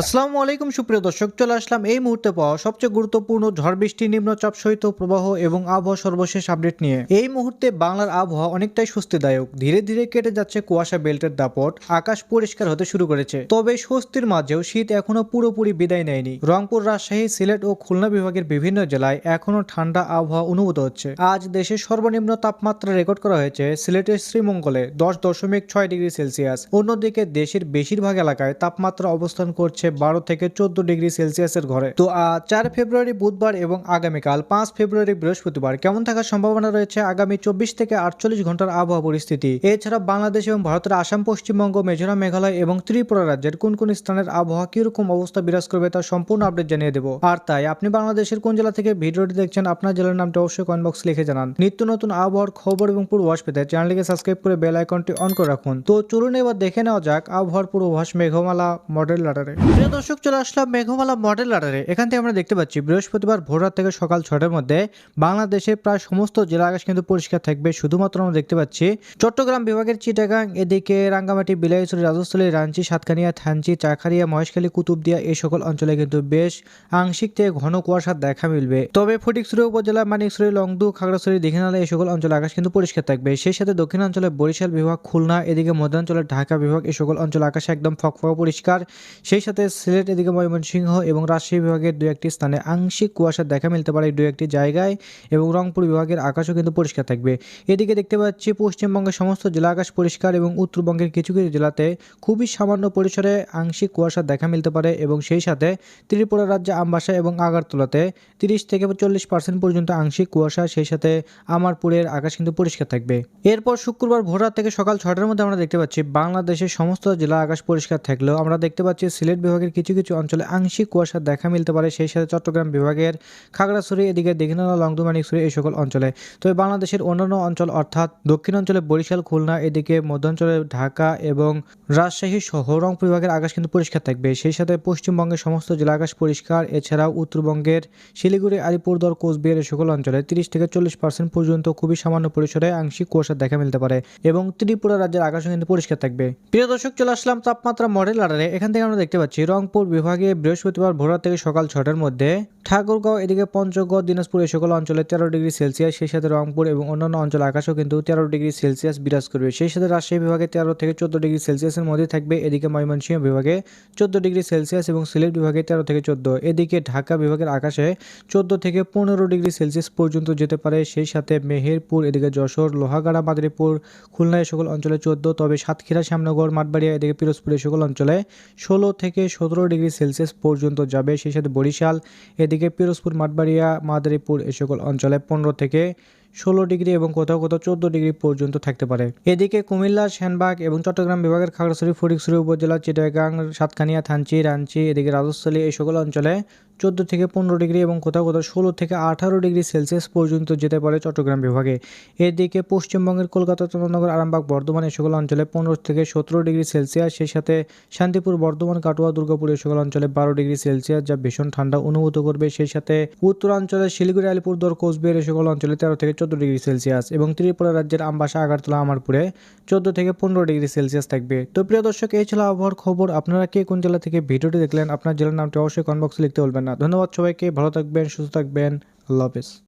আসসালামু আলাইকুম, সুপ্রিয় দর্শক, চলে আসলাম এই মুহূর্তে পাওয়া সবচেয়ে গুরুত্বপূর্ণ ঝড় বৃষ্টি, নিম্নচাপ সহিত প্রবাহ এবং আবহাওয়া সর্বশেষ আপডেট নিয়ে। এই মুহূর্তে বাংলার আবহাওয়া অনেকটাই স্বস্তিদায়ক। ধীরে ধীরে কেটে যাচ্ছে কুয়াশা বেল্টের দাপট, আকাশ পরিষ্কার হতে শুরু করেছে। তবে স্বস্তির মাঝেও শীত এখনও পুরোপুরি বিদায় নেয়নি। রংপুর, রাজশাহী, সিলেট ও খুলনা বিভাগের বিভিন্ন জেলায় এখনও ঠান্ডা আবহাওয়া অনুভূত হচ্ছে। আজ দেশের সর্বনিম্ন তাপমাত্রা রেকর্ড করা হয়েছে সিলেটের শ্রীমঙ্গলে, দশ দশমিক ছয় ডিগ্রি সেলসিয়াস। অন্যদিকে দেশের বেশিরভাগ এলাকায় তাপমাত্রা অবস্থান করছে বারো থেকে চোদ্দ ডিগ্রি সেলসিয়াসের ঘরে। তো চার ফেব্রুয়ারি বুধবার এবং আগামীকাল পাঁচ ফেব্রুয়ারি বৃহস্পতিবার কেমন থাকার সম্ভাবনা রয়েছে আগামী চব্বিশ থেকে আটচল্লিশ ঘণ্টার আবহাওয়া পরিস্থিতি? এছাড়া বাংলাদেশ এবং ভারতের আসাম, পশ্চিমবঙ্গ, মিজোরাম, মেঘালয় এবং ত্রিপুরা রাজ্যের কোন কোন স্থানের আবহাওয়া কীরকম অবস্থা বিরাজ করবে তার সম্পূর্ণ আপডেট জানিয়ে দেবো। আর তাই আপনি বাংলাদেশের কোন জেলা থেকে ভিডিওটি দেখছেন আপনার জেলার নামটা অবশ্যই কমেন্ট বক্স লিখে জানান। নিত্য নতুন আবহাওয়ার খবর এবং পূর্বাভাস পেতে চ্যানেলটিকে সাবস্ক্রাইব করে বেল আইকনটি অন করে রাখুন। তো চলুন এবার দেখে নেওয়া যাক আবহাওয়ার পূর্বাভাস, মেঘমালা, মডেল লাটারে দর্শক, চলে আসলাম মেঘমালা মডেল লাটারে এখান থেকে আমরা দেখতে পাচ্ছি, বৃহস্পতিবার ভোররাত থেকে সকাল ছটার মধ্যে বাংলাদেশের প্রায় সমস্ত জেলা আকাশ কিন্তু পরিষ্কার থাকবে। শুধুমাত্র আমরা দেখতে পাচ্ছি, চট্টগ্রাম বিভাগের চিটাগাং, এদিকে রাঙ্গামাটি, বিলাইছড়ি রাজস্থলী রাঞ্চি সাতকানিয়া, থানচি চাখারিয়া মহেশখালী, কুতুবদিয়া এই সকল অঞ্চলে কিন্তু বেশ আংশিক থেকে ঘন কুয়াশার দেখা মিলবে। তবে ফটিকছড়ি উপজেলা, মানিকছড়ি, লংদু, খাগড়াছড়ি, দীঘিনালা এই সকল অঞ্চলে আকাশ কিন্তু পরিষ্কার থাকবে। সেই সাথে দক্ষিণাঞ্চলে বরিশাল বিভাগ, খুলনা, এদিকে মধ্যাঞ্চলের ঢাকা বিভাগ এই সকল অঞ্চলে আকাশ একদম ফকফকা পরিষ্কার। সেই সাথে সিলেট এদিকে ময়মনসিংহ এবং রাজশাহী বিভাগের দু একটি স্থানে আংশিক কুয়াশার দেখা মিলতে পারে দু একটি জায়গায় এবং রংপুর বিভাগের আকাশও কিন্তু পরিষ্কার থাকবে। এদিকে দেখতে পাচ্ছি পশ্চিমবঙ্গের সমস্ত জেলা আকাশ পরিষ্কার এবং উত্তরবঙ্গের কিছু কিছু জেলাতে খুবই সামান্য পরিসরে আংশিক কুয়াশার দেখা মিলতে পারে এবং সেই সাথে ত্রিপুরা রাজ্যে আমবাসা এবং আগারতলাতে তিরিশ থেকে চল্লিশ পার্সেন্ট পর্যন্ত আংশিক কুয়াশা, সেই সাথে আমারপুরের আকাশ কিন্তু পরিষ্কার থাকবে। এরপর শুক্রবার ভোররাত থেকে সকাল ছটার মধ্যে আমরা দেখতে পাচ্ছি বাংলাদেশের সমস্ত জেলা আকাশ পরিষ্কার থাকলেও আমরা দেখতে পাচ্ছি সিলেট বিভাগের কিছু কিছু অঞ্চলে আংশিক কুয়াশার দেখা মিলতে পারে, সেই সাথে চট্টগ্রাম বিভাগের খাগড়াছড়ি, এদিকে দীঘিনালা লংদুমানিকছড়ি এই সকল অঞ্চলে। তবে বাংলাদেশের অন্যান্য অঞ্চল অর্থাৎ দক্ষিণ অঞ্চলে বরিশাল, খুলনা, এদিকে মধ্যাঞ্চলে ঢাকা এবং রাজশাহী সহ রংপুর বিভাগের আকাশ কিন্তু পরিষ্কার থাকবে। সেই সাথে পশ্চিমবঙ্গের সমস্ত জেলা আকাশ পরিষ্কার, এছাড়াও উত্তরবঙ্গের শিলিগুড়ি, আলিপুরদুয়ার, কোচবিহার এই সকল অঞ্চলে তিরিশ থেকে চল্লিশ পার্সেন্ট পর্যন্ত খুবই সামান্য পরিসরে আংশিক কুয়াশার দেখা মিলতে পারে এবং ত্রিপুরা রাজ্যের আকাশও কিন্তু পরিষ্কার থাকবে। প্রিয় দর্শক, চলে আসলাম তাপমাত্রা মডেল আডারে এখান থেকে আমরা দেখতে পাচ্ছি রংপুর বিভাগে বৃহস্পতিবার ভোর থেকে সকাল ছটার মধ্যে ঠাকুরগাঁও, এদিকে পঞ্চগড়, দিনাজপুর এই সকল অঞ্চলে তেরো ডিগ্রি সেলসিয়াস, সেই সাথে রংপুর এবং অন্যান্য অঞ্চল আকাশও কিন্তু তেরো ডিগ্রি সেলসিয়াস বিরাজ করবে। সেই সাথে রাজশাহী বিভাগে তেরো থেকে চোদ্দ ডিগ্রি সেলসিয়াসের মধ্যে থাকবে, এদিকে ময়মনসিংহ বিভাগে চোদ্দ ডিগ্রি সেলসিয়াস এবং সিলেট বিভাগে তেরো থেকে চোদ্দ। এদিকে ঢাকা বিভাগের আকাশে চোদ্দ থেকে পনেরো ডিগ্রি সেলসিয়াস পর্যন্ত যেতে পারে, সেই সাথে মেহেরপুর, এদিকে যশোর, লোহাগাড়া, মাদারীপুর, খুলনা এই সকল অঞ্চলে চোদ্দ, তবে সাতক্ষীরা, শ্যামনগর, মাঠবাড়িয়া, এদিকে পিরোজপুর এই সকল অঞ্চলে ষোলো থেকে সতেরো ডিগ্রি সেলসিয়াস পর্যন্ত যাবে। সেই সাথে বরিশাল, এদিকে পিরোজপুর, মাঠবাড়িয়া, মাদারীপুর এ সকল অঞ্চলে পনেরো থেকে ষোলো ডিগ্রি এবং কোথাও কোথাও চোদ্দ ডিগ্রি পর্যন্ত থাকতে পারে। এদিকে কুমিল্লা, সেনবাগ এবং চট্টগ্রাম বিভাগের খাগড়াছড়ি ফটিকছড়ি উপজেলা, চিটাগাং, সাতকানিয়া, থানচি, রাঞ্চি, এদিকে রাজস্থলী এই সকল অঞ্চলে চোদ্দ থেকে পনেরো ডিগ্রি এবং কোথাও কোথাও ষোলো থেকে আঠারো ডিগ্রি সেলসিয়াস পর্যন্ত যেতে পারে চট্টগ্রাম বিভাগে। এদিকে পশ্চিমবঙ্গের কলকাতা চন্দ্রনগর আরামবাগ, বর্ধমান এই সকল অঞ্চলে পনেরো থেকে সতেরো ডিগ্রি সেলসিয়াস। সেই সাথে শান্তিপুর, বর্ধমান, কাটোয়া, দুর্গাপুর এই সকল অঞ্চলে বারো ডিগ্রি সেলসিয়াস, যা ভীষণ ঠান্ডা অনুভূত করবে। সেই সাথে উত্তরাঞ্চলে শিলিগুড়ি, আলিপুরদুয়ার, কোচবিহার এই সকল অঞ্চলে তেরো থেকে চোদ্দ ডিগ্রি সেলসিয়াস এবং ত্রিপুরা রাজ্যের আমবাসা, আগারতলা, আমারপুরে চোদ্দ থেকে পনেরো ডিগ্রি সেলসিয়াস থাকবে। তো প্রিয় দর্শক, এই ছিল আবহাওয়ার খবর। আপনারা কে কোন জেলা থেকে ভিডিওটি দেখলেন, আপনার জেলার নামটি অবশ্যই কমেন্ট বক্সে লিখতে বলবেন না। ধন্যবাদ সবাইকে, ভালো থাকবেন, সুস্থ থাকবেন। আল্লাহ হাফিজ।